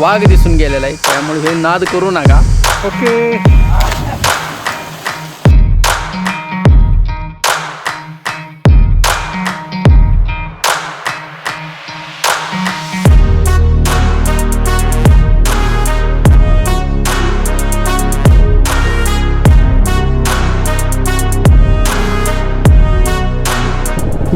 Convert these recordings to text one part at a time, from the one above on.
वाघ दिसून गेलेला आहे त्यामुळे हे नाद करू नका. ओके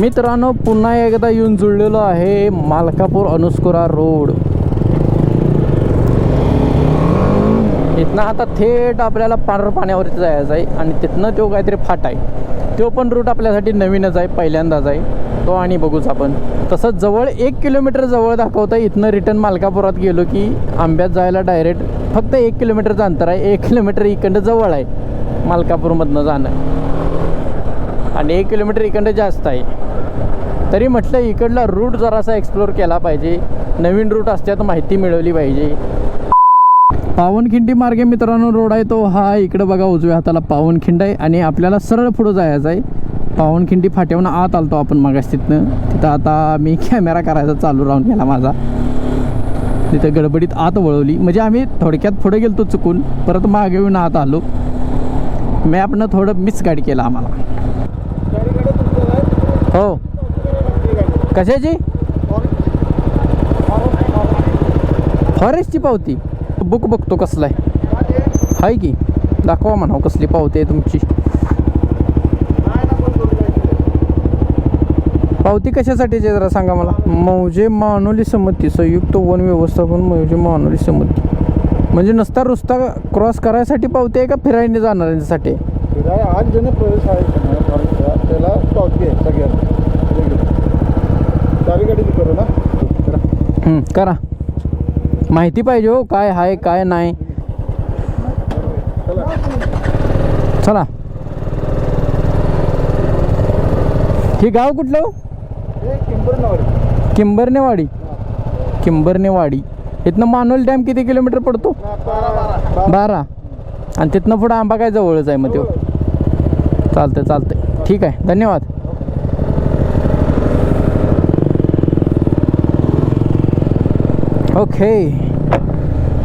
मित्रांनो पुन्हा एकदा येऊन जुळलेलो आहे मालकापूर अनुस्कुरा रोड. इथनं आता थेट आपल्याला पांढर पाण्यावरती जायचं आहे आणि तिथनं तो काहीतरी फाट आहे. तो पण रूट आपल्यासाठी नवीनच आहे पहिल्यांदाच आहे. तो आणि बघूच आपण. तसंच जवळ एक किलोमीटर जवळ दाखवतं इथनं रिटर्न मालकापुरात गेलो की आंब्यात जायला डायरेक्ट फक्त एक किलोमीटरचं अंतर आहे. एक किलोमीटर इकडं जवळ आहे मालकापूरमधनं जाणं. आणि एक किलोमीटर इकडं जास्त आहे. तरी म्हटलं इकडला रूट जरासा एक्सप्लोर केला पाहिजे. नवीन रूट असल्यात माहिती मिळवली पाहिजे. पावनखिंडी मार्गे मित्रांनो रोड आहे तो हा इकडं बघा उजव्या हाताला पावनखिंड आहे आणि आपल्याला सरळ पुढं जायचं आहे. पावनखिंडी फाट्याहून आत आलतो आपण मागास तिथनं. तिथं आता मी कॅमेरा करायचा चालू राहून गेला माझा. तिथं गडबडीत आत वळवली. म्हणजे आम्ही थोडक्यात पुढे गेलतो चुकून परत मागे येऊन आत आलो. मॅपनं थोडं मिस केलं आम्हाला. हो. कशाची? फॉरेस्टची पावती. बुक बघतो कसला आहे. हाय की? दाखवा म्हणा कसली पावती आहे तुमची. पावती कशासाठी जरा सांगा मला. मौजे मानोली संमती संयुक्त वन व्यवस्थापन मौजे मानोली संमती. म्हणजे नसता रुस्ता क्रॉस करायसाठी पावती आहे का फिरायने जाणाऱ्यांसाठी? आहे? फिराय आज जण प्रवेश आहे. त्याला पावती आहे सगळ्यांना. करू ना? हं, करा. माहिती पाहिजे हो काय आहे काय नाही. चला. हे गाव कुठलं हो? हे किंबरनावाडी. किंबरनेवाडी. किंबरनेवाडी. इथनं मानोल डॅम किती किलोमीटर पडतो? बारा बारा. आणि तिथनं पुढं आंबा काय जवळच आहे मग तो. चालतंय चालतंय. ठीक आहे धन्यवाद. ओके.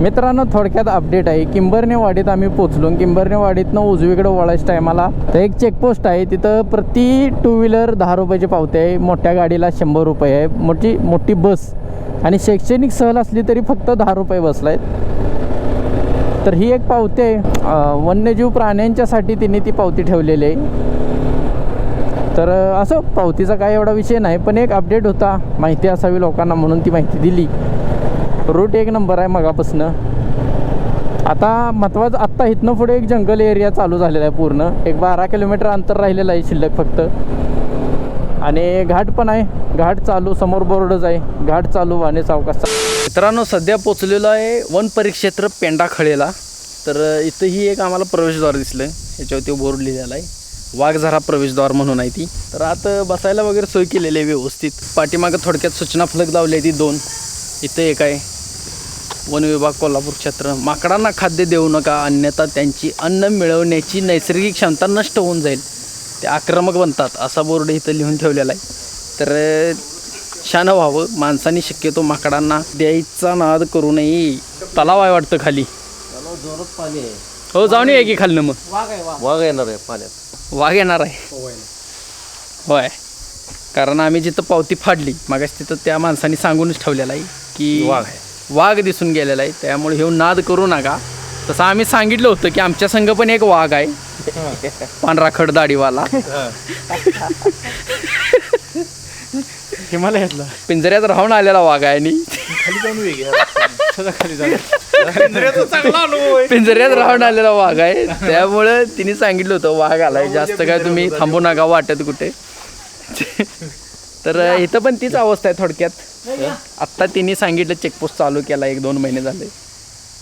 मित्रांनो थोडक्यात अपडेट आहे. किंबरनेवाडीत आम्ही पोचलो किंबरनेवाडीतनं उजवीकडे वळायच्या टायमाला तर एक चेकपोस्ट आहे. तिथं प्रति टू व्हीलर दहा रुपयाची पावती आहे. मोठ्या गाडीला शंभर रुपये आहे. मोठी मोठी बस. आणि शैक्षणिक सहल असली तरी फक्त दहा रुपये बसला आहेत तर ही एक पावती आहे. वन्यजीव प्राण्यांच्यासाठी तिने ती पावती ठेवलेली आहे. तर असं पावतीचा काय एवढा विषय नाही पण एक अपडेट होता. माहिती असावी लोकांना म्हणून ती माहिती दिली. रूट एक नंबर आहे मगापासनं. आता महत्त्वाचं आत्ता इथनं पुढे एक जंगल एरिया चालू झालेला आहे पूर्ण. एक बारा किलोमीटर अंतर राहिलेलं आहे शिल्लक फक्त. आणि घाट पण आहे. घाट चालू समोर बोर्डच आहे. घाट चालू वाणे सावकाश मित्रांनो सध्या पोचलेलो आहे वन परिक्षेत्र पेंडाखळेला. तर इथंही एक आम्हाला प्रवेशद्वार दिसलं याच्यावरती बोर्ड लिहिलेला आहे. वाघझरा प्रवेशद्वार म्हणून आहे ती. तर आत बसायला वगैरे सोय केलेली आहे व्यवस्थित. पाठीमागं थोडक्यात सूचना फलक लावली आहे ती दोन. इथं एक आहे. वन विभाग कोल्हापूर क्षेत्र. माकडांना खाद्य देऊ नका अन्यथा त्यांची अन्न मिळवण्याची नैसर्गिक क्षमता नष्ट होऊन जाईल. ते आक्रमक बनतात असा बोर्ड इथं लिहून ठेवलेला आहे. तर शानं व्हावं माणसाने शक्यतो माकडांना द्यायचा नाद करू नये. तलाव आहे वाटतं खाली. जोरात पाणी आहे. हो जाऊन या की खालनं मग. वाघ येणार आहे पाण्यात. वाघ येणार आहे. होय. कारण आम्ही जिथं पावती फाडली मागास तिथं त्या माणसाने सांगूनच ठेवलेलं आहे. की वाघ आहे. वाघ दिसून गेलेला आहे. त्यामुळे हे नाद करू नका. तसं आम्ही सांगितलं होतं की आमच्या संघ पण एक वाघ आहे. पांढरा खड दाढीवाला. हिमालयातला. पिंजऱ्यात राहून आलेला वाघ आहे आणि पिंजऱ्यात राहून आलेला वाघ आहे. त्यामुळं तिने सांगितलं होतं वाघ आलाय जास्त काय तुम्ही थांबू नका वाटत कुठे. तर इथं पण तीच अवस्था आहे थोडक्यात. आत्ता तिने सांगितलं चेकपोस्ट चालू केला एक दोन महिने झाले.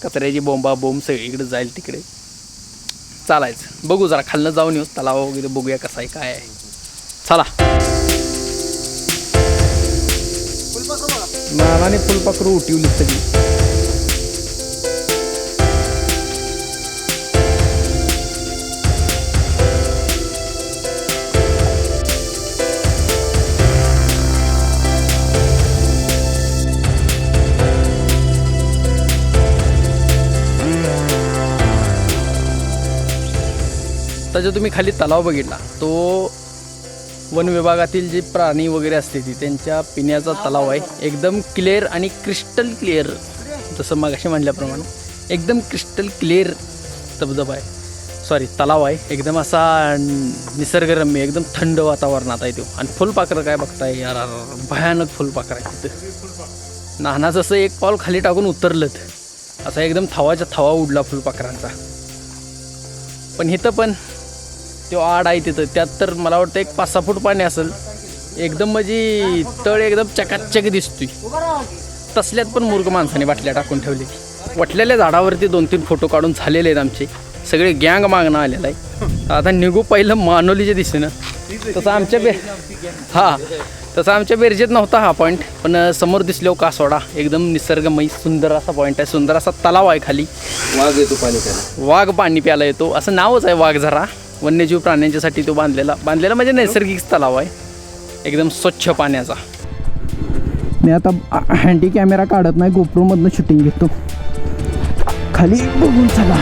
कचऱ्याची बोंबा बोंब सगळीकडे जाईल तिकडे. चालायचं. बघू जरा खालनं जाऊन येऊ. तलाव वगैरे बघूया कसा आहे काय आहे. चला. नानाने फुलपाखरू उठवली सगळी. जो तुम्ही खाली तलाव बघितला तो वन विभागातील जे प्राणी वगैरे असते ती त्यांच्या पिण्याचा तलाव आहे. एकदम क्लिअर आणि क्रिस्टल क्लिअर जसं मगाशी म्हणल्याप्रमाणे एकदम क्रिस्टल क्लिअर धबधबा आहे. सॉरी तलाव आहे. एकदम असा निसर्गरम्य एकदम थंड वातावरणात आहे तो. आणि फुलपाखरं काय बघताय? यार यार, भयानक फुलपाखरं आहे तिथं. नाना जसं एक पाऊल खाली टाकून उतरलंत. असा एकदम थवाच्या थवा उडला फुलपाखरांचा पण इथं पण तो आड आहे तिथं. त्यात तर मला वाटतं एक पाच सहा फूट पाणी असेल. एकदम म्हणजे तळ एकदम चकाचक दिसतोय. तसल्यात पण मूर्ख माणसाने बाटल्या टाकून ठेवली. वटलेल्या झाडावरती दोन तीन फोटो काढून झालेले आहेत आमचे. सगळे गँग मागणं आलेलं आहे. आता निघू पहिलं मानोलीच्या दिशेनं. तसं आमच्या बे हां. तसं आमच्या बेरजेत नव्हता हा पॉईंट पण समोर दिसलो कासोडा एकदम निसर्गमय सुंदर असा पॉईंट आहे. सुंदर असा तलाव आहे खाली. वाघ येतो पाणी प्यायला. वाघ पाणी प्यायला येतो. असं नावच आहे वाघ झरा वन्यजीव प्राण्यांच्यासाठी तो बांधलेला बांधलेला म्हणजे नैसर्गिक तलाव आहे. एकदम स्वच्छ पाण्याचा. मी आता हँडी कॅमेरा काढत नाही गोप्रोमधनं शूटिंग घेतो. खाली बघून चला.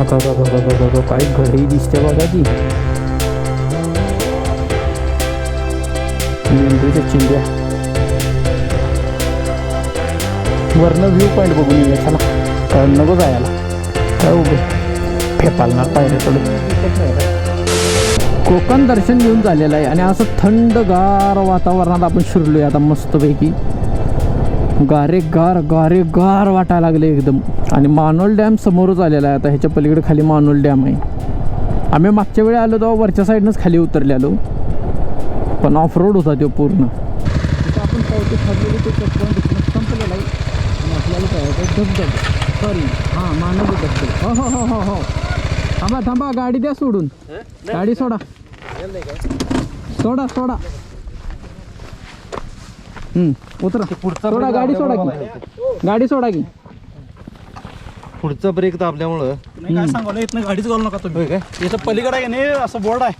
आता बघा बघा बघा काय घडी दिसते बघा ती. मेंढरीच्या चिंध्या वरनं व्ह्यू पॉईंट बघून येऊया चला. काय नको जायला. काय उभे. फेपालणार पाहिजे थोडं. कोकण दर्शन घेऊन झालेलं आहे आणि असं थंडगार वातावरणात आपण शिरलोय आता मस्तपैकी. गारे गार गारे गार वाटायला लागले एकदम. आणि मानोल डॅम समोरच आलेला आहे आता. ह्याच्या पलीकडे खाली मानोल डॅम आहे. आम्ही मागच्या वेळी आलो तेव्हा वरच्या साईडनंच खाली उतरले आलो पण ऑफ रोड होता तो पूर्ण. आपण पावते खाल्लेली ते checkpoint संपलेला आहे आणि आपल्याला काय आहे, ते धबधबा. सॉरी हां मानव धबधबा. हो हो हो हो हो. थांबा थांबा गाडी द्या सोडून. गाडी सोडा. सोडा सोडा. हम्म, उतरा. सोडा गाडी सोडा की. गाडी सोडा की. पुढचा ब्रेक दाबल्यामुळं. नाही काय सांगावलं इथनं गाडीच घालू नका तुम्ही. काय? याचं पलीकडे आहे की नाही असं बोर्ड आहे.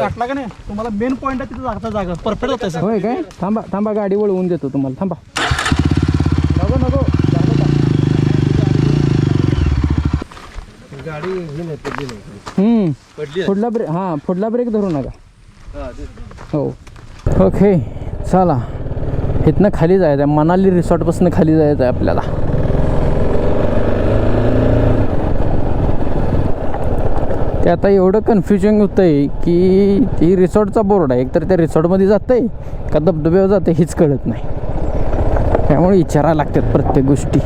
घातला का नाही? तुम्हाला मेन पॉईंट आहे तिथे जागता जागा. परफेक्ट होतं सर. होय काय? थांबा थांबा गाडी वळवून देतो तुम्हाला. थांबा नको नको गाडी ही नाही पडली नाही हम्म. पडली पुढला ब्रेक हां पुढला ब्रेक धरू नका. हो ओके चला. इथनं खाली जायचं आहे मनाली रिसॉर्टपासून खाली जायचं आहे आपल्याला. ते आता एवढं कन्फ्युजन होतं आहे की ती रिसॉर्टचा बोर्ड आहे. एकतर त्या रिसॉर्टमध्ये जातं आहे का धबधब्यावर जातं हेच कळत नाही. त्यामुळे विचारायला लागतात प्रत्येक गोष्टी.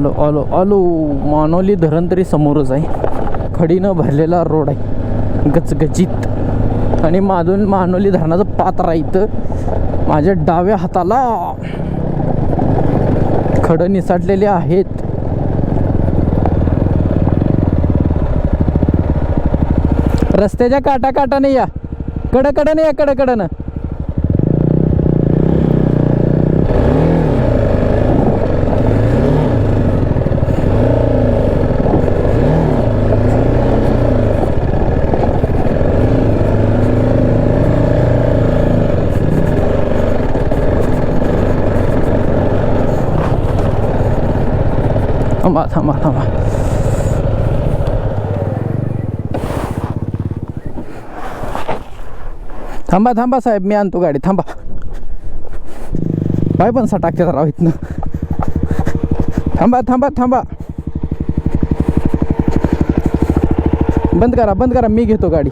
आलो आलो आलो. मानोली धरण तरी समोरच आहे. खडीनं भरलेला रोड आहे. गचगचित आणि माधून मानोली धरणाचं पात्र आहे इथं. माझ्या डाव्या हाताला. खडं निसाटलेले आहेत. रस्त्याच्या काटाकाटाने या. कडं या कडकडनं. थांबा थांबा थांबा. थांबा थांबा साहेब मी आणतो गाडी. थांबा. पाय पण टाकते राव इथनं. थांबा थांबा थांबा. बंद करा बंद करा. मी घेतो गाडी.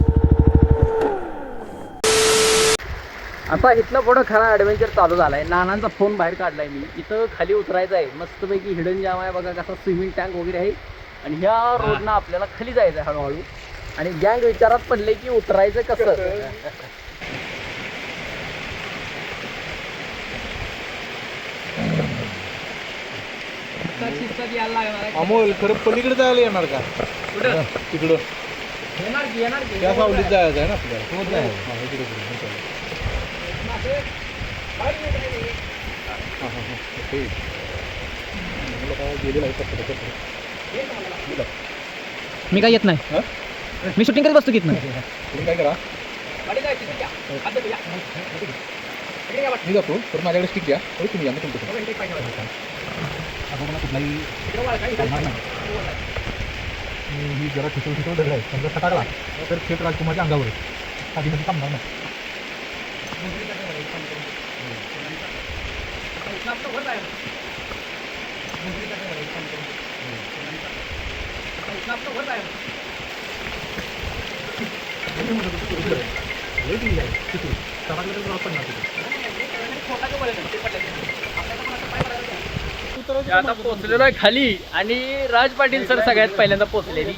आता इथनं पुढं खरा ॲडव्हेंचर चालू झाला आहे नानांचा फोन बाहेर काढलाय मी. इथं खाली उतरायचं आहे. मस्तपैकी हिडन जाम आहे बघा कसा स्विमिंग टँक वगैरे आहे. आणि ह्या रोडनं आपल्याला खाली जायचं आहे हळूहळू. आणि गँग विचारात पडले की उतरायचं कसं? अमोल खरं पलीकडे जायला येणार का? तिकडं. येणार की येणार जायचं आहे ना आपल्याला. नाही हा. मला काय गेलेलं आहे. मी काय येत नाही. मी शूटिंग करत बसतो की इथनं. तुम्ही काय करा. मी जातो तर माझ्याकडे स्टिक द्या तरी तुम्ही या मी तुमचं मी जरा ठिसूळ ठिसूळ धरलं आहे समजा खटाकला तर थेट राजकुमारच्या अंगावर आधी मध्ये थांबणार नाही. आता पोहोचलेलो आहे खाली आणि राज पाटील सर सगळ्यात पहिल्यांदा पोहोचलेली.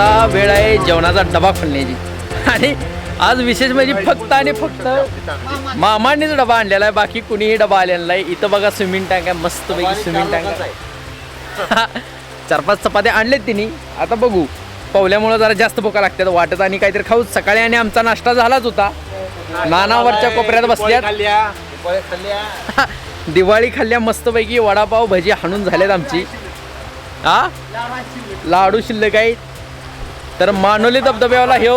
आता वेळ आहे जेवणाचा डबा खोलण्याची. आणि आज विशेष म्हणजे फक्त आणि फक्त मामांनीच डबा आणलेला आहे बाकी कुणीही डबा आलेला नाही. इथं बघा स्विमिंग टँक आहे मस्त पैकी स्विमिंग टँक आहे. चार पाच चपात्या आणलेत तिने. आता बघू. पवल्यामुळं जरा जास्त भुका लागतात. वाटत आणि काहीतरी खाऊ सकाळी आणि आमचा नाश्ता झालाच होता. नानावरच्या कोपऱ्यात बसल्यात. दिवाळी खाल्ल्या. मस्तपैकी वडापाव भजी हाणून झाल्यात आमची. हा लाडू शिल्लक आहेत. तर मानोली धबधब्यावाला ह्यो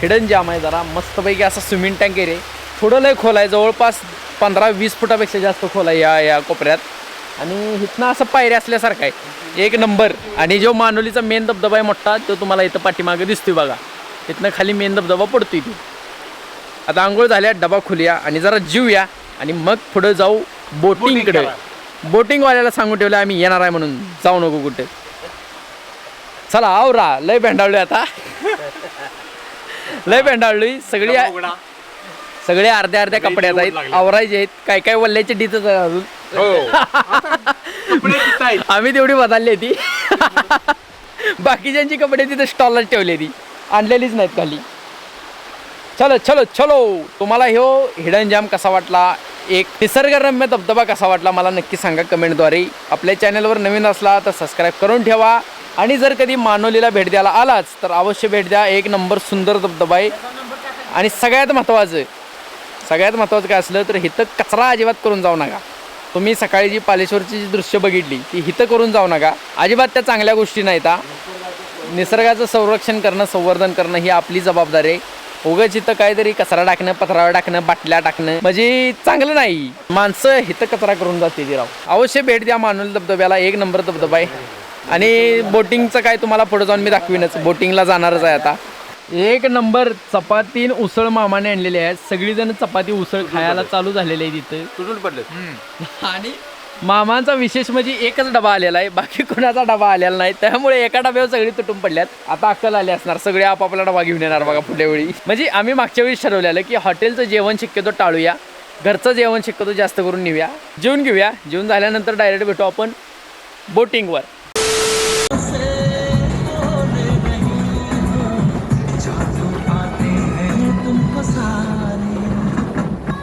हिडन जाम आहे. जरा मस्तपैकी असा स्विमिंग टँक आहे रे. थोडं लय खोल आहे. जवळपास पंधरा वीस फुटापेक्षा जास्त खोल आहे या या कोपऱ्यात. आणि इथनं असं पायऱ्या असल्यासारखं आहे. एक नंबर. आणि जो मानोलीचा मेन धबधबा आहे मोठा तो तुम्हाला इथं पाठीमागे दिसतोय बघा. इथनं खाली मेन धबधबा पडतोय ती. आता आंघोळ झाल्या डबा खुलूया आणि जरा जीवया आणि मग पुढं जाऊ बोटिंगकडे बोटिंगवाल्याला सांगून ठेवलं आम्ही येणार आहे म्हणून. जाऊ नको कुठे. चला आवरा. लय भेंडाळलोय आता. लय भेंडाळलोय सगळी सगळे अर्ध्या अर्ध्या कपड्यात आहेत. आवरायचे आहेत. काय काय वल्ल्याचे डीतच अजून. आम्ही तेवढी बदलली ती बाकीच्यांची कपडे तिथे स्टॉलला ठेवली ती आणलेलीच नाहीत खाली. चलो चलो चलो. तुम्हाला ह्यो हिडन जॅम कसा वाटला? एक निसर्गरम्य धबधबा कसा वाटला? मला नक्की सांगा कमेंटद्वारे. आपल्या चॅनलवर नवीन असला तर सबस्क्राईब करून ठेवा. आणि जर कधी मानोलीला भेट द्यायला आलाच तर अवश्य भेट द्या. एक नंबर सुंदर धबधबा आहे आणि सगळ्यात महत्त्वाचं सगळ्यात महत्त्वाचं काय असलं तर हिथं कचरा अजिबात करून जाऊ नका. तुम्ही सकाळी जी पालेश्वरची जी दृश्य बघितली ती हिथं करून जाऊ नका. अजिबात त्या चांगल्या गोष्टी नाही त्या निसर्गाचं संरक्षण करणं संवर्धन करणं ही आपली जबाबदारी आहे. उगाच इथं काहीतरी कचरा टाकणं पत्रावर टाकणं बाटल्या टाकणं म्हणजे चांगलं नाही. माणसं हिथं कचरा करून जाते ती राव अवश्य भेट द्या मानोली धबधब्याला. एक नंबर धबधबा आहे आणि बोटिंगचं काय तुम्हाला पुढे जाऊन मी दाखवीनच. बोटिंगला जाणारच आहे आता. एक नंबर चपाती उसळ मामाने आणलेली आहे. सगळीजण चपाती उसळ खायला चालू झालेली आहे तिथं तुटून पडलं आणि मामांचा विशेष म्हणजे एकच डबा आलेला आहे. बाकी कोणाचा डबा आलेला नाही. त्यामुळे एका डब्यावर सगळी तुटून पडल्यात. आता अक्कल आले असणार. सगळे आपापला डबा घेऊन येणार बघा पुढल्या वेळी. म्हणजे आम्ही मागच्या वेळी ठरवलेलं की हॉटेलचं जेवण शक्यतो टाळूया. घरचं जेवण शक्यतो जास्त करून नेऊया. जेवून घेऊया. जेवून झाल्यानंतर डायरेक्ट भेटू आपण बोटिंगवर.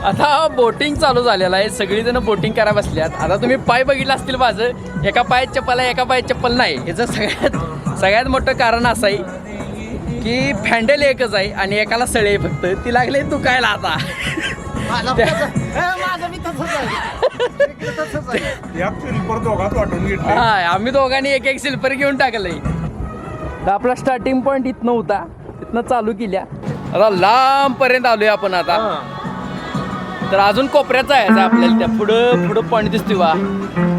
आता बोटिंग चालू झालेलं आहे. सगळीजण बोटिंग करायला बसल्यात. आता तुम्ही पाय बघितलं असतील माझं. एका पायात चप्पल आहे एका पायात चप्पल नाही. याचं सगळ्यात सगळ्यात मोठं कारण असं आहे की फॅन्डल एकच आहे आणि एकाला सळे फक्त. ती लागले दुखायला आता? हा आम्ही दोघांनी एक एक सिल्पर घेऊन टाकलंय. तर आपला स्टार्टिंग पॉईंट इथनं होता. तिथनं चालू केल्या. आता लांब पर्यंत आलोय आपण आता. तर अजून कोपऱ्यात जायचं आहे आपल्याला त्या पुढं पुढं पॉईंट दिसतो वा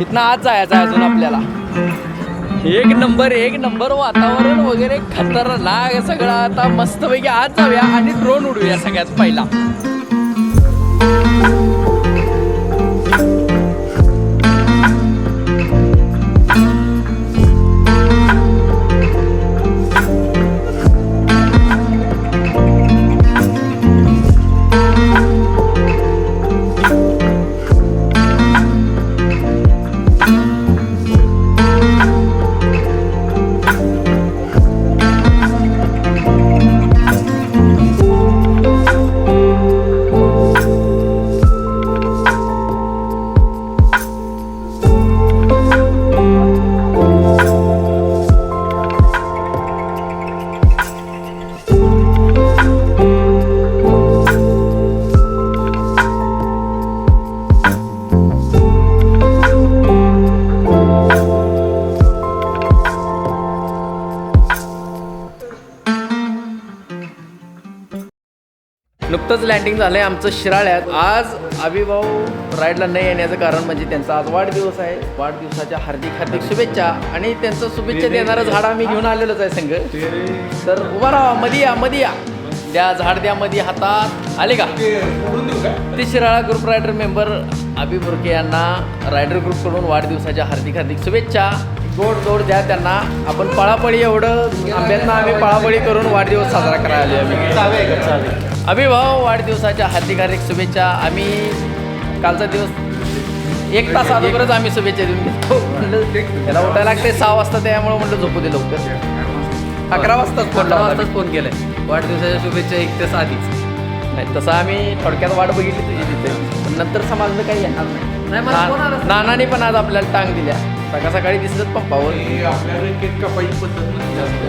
इथनं आज जायचं आहे अजून आपल्याला. एक नंबर एक नंबर वातावरण वगैरे खतरनाक सगळं. आता मस्तपैकी आज जाऊया आणि ड्रोन उडूया सगळ्यात पहिला. लँडिंग झालंय आमचं शिराळ्यात. आज अभिभाऊ राईडला नाही येण्याचं कारण म्हणजे त्यांचा आज वाढदिवस आहे. वाढदिवसाच्या हार्दिक हार्दिक शुभेच्छा आणि त्यांचं शुभेच्छा देणारं झाड आम्ही घेऊन आलेलोच आहे संघ. तर उभा राहा मध्ये या मध्ये या. द्या झाड द्या मध्ये हातात आले का? ते Shirala group rider member Abhi Burke यांना रायडर ग्रुपकडून वाढदिवसाच्या हार्दिक हार्दिक शुभेच्छा. गोड जोड द्या त्यांना. आपण पळापळी एवढं. आंब्यातनं आम्ही पळापळी करून वाढदिवस साजरा करायला आले आम्ही. अभिभाव वाढदिवसाच्या हार्दिक हार्दिक शुभेच्छा. आम्ही कालचा दिवस एक तास अगोदरच आम्ही शुभेच्छा देऊन घेतो. म्हणलं त्याला उठायला लागते सहा वाजता त्यामुळे म्हणलं झोपू दे लवकर. अकरा वाजताच फोन वाजताच फोन केलाय. वाढदिवसाच्या शुभेच्छा एक तास आधीच नाही तसं आम्ही थोडक्यात वाट बघितली तुझी तिथे. पण नंतर समजलं काही येणार. नाही. नानाने पण आज आपल्याला टांग दिल्या सकाळ सकाळी दिसत पंपावर आपल्याला केक कापायची पद्धत जास्त.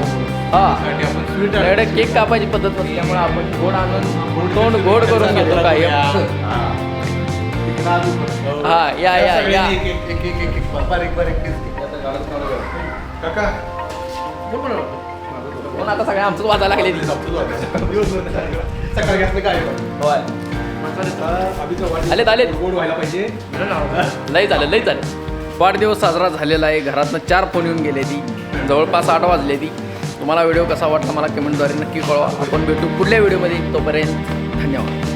हा. आपल्याकडे केक कापायची पद्धत नसल्यामुळे आपण गोड आणून तोंड गोड करून घेतो काय हा. या या या. बारीक बारीक काका. पण आता सगळ्या आमचंच वाजायला लागले सकाळी असलं काय होय. आलेत, आलेत. गोड व्हायला पाहिजे. लय झालं लय झालं. वाढदिवस साजरा झालेला आहे. घरातनं चार फोन येऊन गेले ती. जवळपास आठ वाजले ती. तुम्हाला व्हिडिओ कसा वाटला मला कमेंटद्वारे नक्की कळवा. आपण भेटू पुढल्या व्हिडिओमध्ये. तोपर्यंत धन्यवाद.